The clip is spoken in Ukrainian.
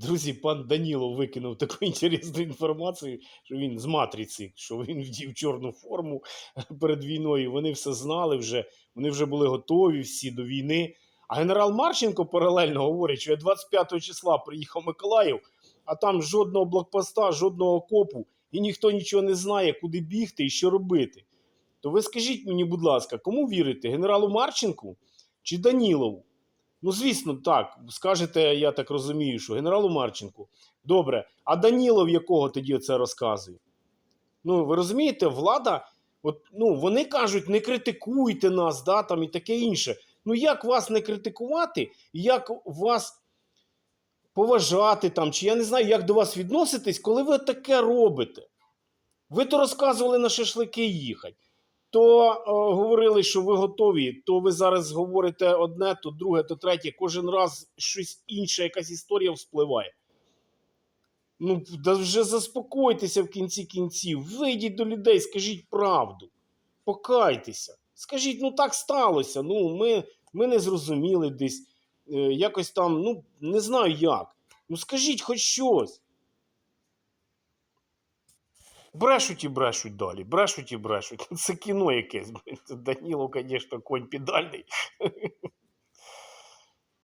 Друзі, пан Данілов викинув таку інтересну інформацію, що він з матриці, що він вдів чорну форму перед війною. Вони все знали вже, вони вже були готові всі до війни. А генерал Марченко паралельно говорить, що я 25 числа приїхав Миколаїв, а там жодного блокпоста, жодного окопу, і ніхто нічого не знає, куди бігти і що робити. То ви скажіть мені, будь ласка, кому вірите? Генералу Марченку чи Данілову? Ну, звісно, так. Скажете, я так розумію, що генералу Марченку. Добре, а Данілов якого тоді це розказує? Ну, ви розумієте, влада, от, ну, вони кажуть, не критикуйте нас, да, там, і таке інше. Ну, як вас не критикувати, як вас поважати там, чи я не знаю, як до вас відноситись, коли ви таке робите? Ви то розказували на шашлики їхати то е, говорили, що ви готові, то ви зараз говорите одне, то друге, то третє. Кожен раз щось інше, якась історія вспливає. Ну, да вже заспокойтеся в кінці кінців. Вийдіть до людей, скажіть правду. Покайтеся. Скажіть, ну так сталося. Ну, ми, ми не зрозуміли десь. Е, якось там, ну, не знаю як. Ну скажіть хоч щось. Брешуть і брешуть далі, брешуть і брешуть. Це кіно якесь. Даніло, звісно, конь педальний.